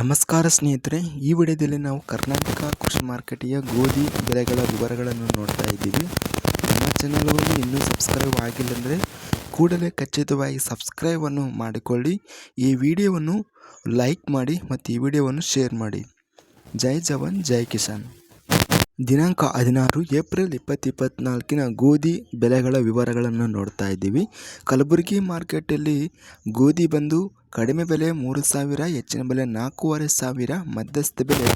ನಮಸ್ಕಾರ ಸ್ನೇಹಿತರೆ, ಈ ವಿಡಿಯೋದಲ್ಲಿ ನಾವು ಕರ್ನಾಟಕ ಕೃಷಿ ಮಾರ್ಕೆಟಿಯ ಗೋಧಿ ಬೆಲೆಗಳ ವಿವರಗಳನ್ನು ನೋಡ್ತಾ ಇದ್ದೀವಿ. ನಮ್ಮ ಚಾನಲನ್ನು ಇನ್ನೂ ಸಬ್ಸ್ಕ್ರೈಬ್ ಆಗಿಲ್ಲ ಅಂದರೆ ಕೂಡಲೇ ಖಚಿತವಾಗಿ ಸಬ್ಸ್ಕ್ರೈಬನ್ನು ಮಾಡಿಕೊಳ್ಳಿ. ಈ ವಿಡಿಯೋವನ್ನು ಲೈಕ್ ಮಾಡಿ ಮತ್ತು ಈ ವಿಡಿಯೋವನ್ನು ಶೇರ್ ಮಾಡಿ. ಜೈ ಜವಾನ್, ಜೈ ಕಿಸಾನ್. ದಿನಾಂಕ ಹದಿನಾರು ಏಪ್ರಿಲ್ ಇಪ್ಪತ್ತು ಇಪ್ಪತ್ತ್ನಾಲ್ಕಿನ ಗೋಧಿ ಬೆಲೆಗಳ ವಿವರಗಳನ್ನು ನೋಡ್ತಾ ಇದ್ದೀವಿ. ಕಲಬುರಗಿ ಮಾರ್ಕೆಟಲ್ಲಿ ಗೋಧಿ ಬಂದು ಕಡಿಮೆ ಬೆಲೆ ಮೂರು ಸಾವಿರ, ಹೆಚ್ಚಿನ ಬೆಲೆ ನಾಲ್ಕೂವರೆ ಸಾವಿರ, ಮಧ್ಯಸ್ಥ ಬೆಲೆ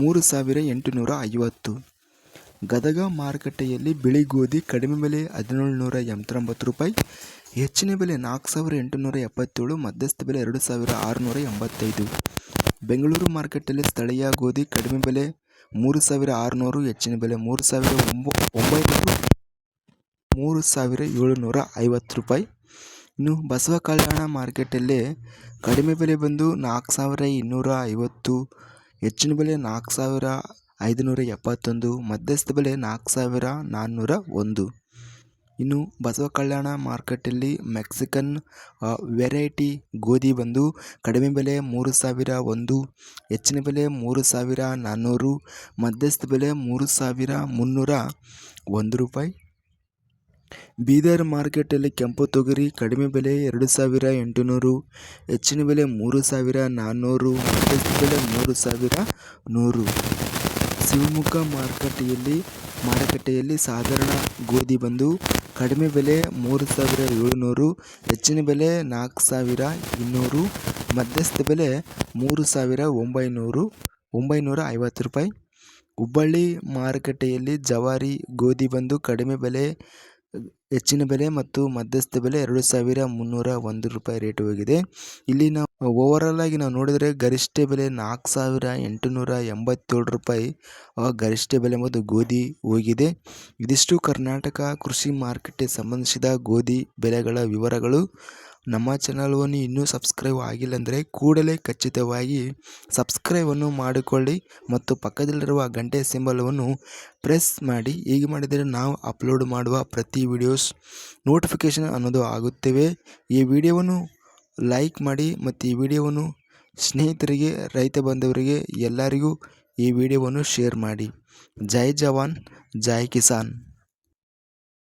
ಮೂರು ಸಾವಿರ ಎಂಟುನೂರ ಐವತ್ತು. ಗದಗ ಮಾರುಕಟ್ಟೆಯಲ್ಲಿ ಬಿಳಿ ಗೋಧಿ ಕಡಿಮೆ ಬೆಲೆ ಹದಿನೇಳು ನೂರ ಎಂಬತ್ತೊಂಬತ್ತು ರೂಪಾಯಿ, ಹೆಚ್ಚಿನ ಬೆಲೆ ನಾಲ್ಕು ಸಾವಿರ ಎಂಟುನೂರ ಎಪ್ಪತ್ತೇಳು, ಮಧ್ಯಸ್ಥ ಬೆಲೆ ಎರಡು ಸಾವಿರ ಆರುನೂರ ಎಂಬತ್ತೈದು. ಬೆಂಗಳೂರು ಮಾರುಕಟ್ಟೆಯಲ್ಲಿ ಸ್ಥಳೀಯ ಗೋಧಿ ಕಡಿಮೆ ಬೆಲೆ ಮೂರು ಸಾವಿರ ಆರುನೂರು, ಹೆಚ್ಚಿನ ಬೆಲೆ ಮೂರು ಸಾವಿರ ಒಂಬ ಒಂಬೈನೂರು ಮೂರು ಸಾವಿರ ಏಳುನೂರ ಐವತ್ತು ರೂಪಾಯಿ. ಇನ್ನು ಬಸವ ಕಲ್ಯಾಣ ಮಾರ್ಕೆಟಲ್ಲಿ ಕಡಿಮೆ ಬೆಲೆ ಬಂದು ನಾಲ್ಕು ಸಾವಿರ ಇನ್ನೂರ ಐವತ್ತು, ಹೆಚ್ಚಿನ ಬೆಲೆ ನಾಲ್ಕು ಸಾವಿರ ಐದುನೂರ ಎಪ್ಪತ್ತೊಂದು, ಮಧ್ಯಸ್ಥ ಬೆಲೆ ನಾಲ್ಕು ಸಾವಿರ ನಾನ್ನೂರ ಒಂದು. ಇನ್ನು ಬಸವ ಕಲ್ಯಾಣ ಮಾರ್ಕೆಟಲ್ಲಿ ಮೆಕ್ಸಿಕನ್ ವೆರೈಟಿ ಗೋಧಿ ಬಂದು ಕಡಿಮೆ ಬೆಲೆ ಮೂರು ಸಾವಿರ ಒಂದು, ಹೆಚ್ಚಿನ ಬೆಲೆ ಮೂರು ಸಾವಿರ ನಾನ್ನೂರು ಮಧ್ಯಸ್ಥ ಬೆಲೆ ಮೂರು ಸಾವಿರ ಮುನ್ನೂರ ಒಂದು ರೂಪಾಯಿ. ಬೀದರ್ ಮಾರ್ಕೆಟಲ್ಲಿ ಕೆಂಪು ತೊಗರಿ ಕಡಿಮೆ ಬೆಲೆ ಎರಡು ಸಾವಿರ ಎಂಟುನೂರು, ಹೆಚ್ಚಿನ ಬೆಲೆ ಮೂರು ಸಾವಿರ ನಾನ್ನೂರು ಮಧ್ಯಸ್ಥ ಬೆಲೆ ಮೂರು ಸಾವಿರ ನೂರು. ಶಿವಮೊಗ್ಗ ಮಾರುಕಟ್ಟೆಯಲ್ಲಿ ಮಾರುಕಟ್ಟೆಯಲ್ಲಿ ಸಾಧಾರಣ ಗೋಧಿ ಬಂದು ಕಡಿಮೆ ಬೆಲೆ ಮೂರು ಸಾವಿರ ಏಳುನೂರು, ಹೆಚ್ಚಿನ ಬೆಲೆ ನಾಲ್ಕು ಸಾವಿರ ಇನ್ನೂರು, ಮಧ್ಯಸ್ಥ ಬೆಲೆ ಮೂರು ಸಾವಿರ ಒಂಬೈನೂರು, ಒಂಬೈನೂರ ಐವತ್ತು ರೂಪಾಯಿ. ಹುಬ್ಬಳ್ಳಿ ಮಾರುಕಟ್ಟೆಯಲ್ಲಿ ಜವಾರಿ, ಗೋಧಿ ಬಂದು ಕಡಿಮೆ ಬೆಲೆ, ಹೆಚ್ಚಿನ ಬೆಲೆ ಮತ್ತು ಮಧ್ಯಸ್ಥ ಬೆಲೆ ಎರಡು ಸಾವಿರ ಮುನ್ನೂರ ಒಂದು ರೂಪಾಯಿ ರೇಟ್ ಹೋಗಿದೆ. ಇಲ್ಲಿ ನಾವು ಓವರಾಲ್ ಆಗಿ ನಾವು ನೋಡಿದರೆ ಗರಿಷ್ಠ ಬೆಲೆ ನಾಲ್ಕು ಸಾವಿರ ಎಂಟುನೂರ ಎಂಬತ್ತೇಳು ರೂಪಾಯಿ ಗರಿಷ್ಠ ಬೆಲೆ ಎಂಬುದು ಗೋಧಿ ಹೋಗಿದೆ. ಇದಿಷ್ಟು ಕರ್ನಾಟಕ ಕೃಷಿ ಮಾರುಕಟ್ಟೆ ಸಂಬಂಧಿಸಿದ ಗೋಧಿ ಬೆಲೆಗಳ ವಿವರಗಳು. ನಮ್ಮ ಚಾನಲ್ವನ್ನು ಇನ್ನೂ ಸಬ್ಸ್ಕ್ರೈಬ್ ಆಗಿಲ್ಲ ಅಂದರೆ ಕೂಡಲೇ ಖಚಿತವಾಗಿ ಸಬ್ಸ್ಕ್ರೈಬನ್ನು ಮಾಡಿಕೊಳ್ಳಿ ಮತ್ತು ಪಕ್ಕದಲ್ಲಿರುವ ಗಂಟೆ ಸಿಂಬಲವನ್ನು ಪ್ರೆಸ್ ಮಾಡಿ. ಹೀಗೆ ಮಾಡಿದರೆ ನಾವು ಅಪ್ಲೋಡ್ ಮಾಡುವ ಪ್ರತಿ ವಿಡಿಯೋಸ್ ನೋಟಿಫಿಕೇಷನ್ ಅನ್ನೋದು ಆಗುತ್ತವೆ. ಈ ವಿಡಿಯೋವನ್ನು ಲೈಕ್ ಮಾಡಿ ಮತ್ತು ಈ ವಿಡಿಯೋವನ್ನು ಸ್ನೇಹಿತರಿಗೆ, ರೈತ ಬಂಧುವರಿಗೆ ಎಲ್ಲರಿಗೂ ಈ ವಿಡಿಯೋವನ್ನು ಶೇರ್ ಮಾಡಿ. ಜೈ ಜವಾನ್, ಜೈ ಕಿಸಾನ್.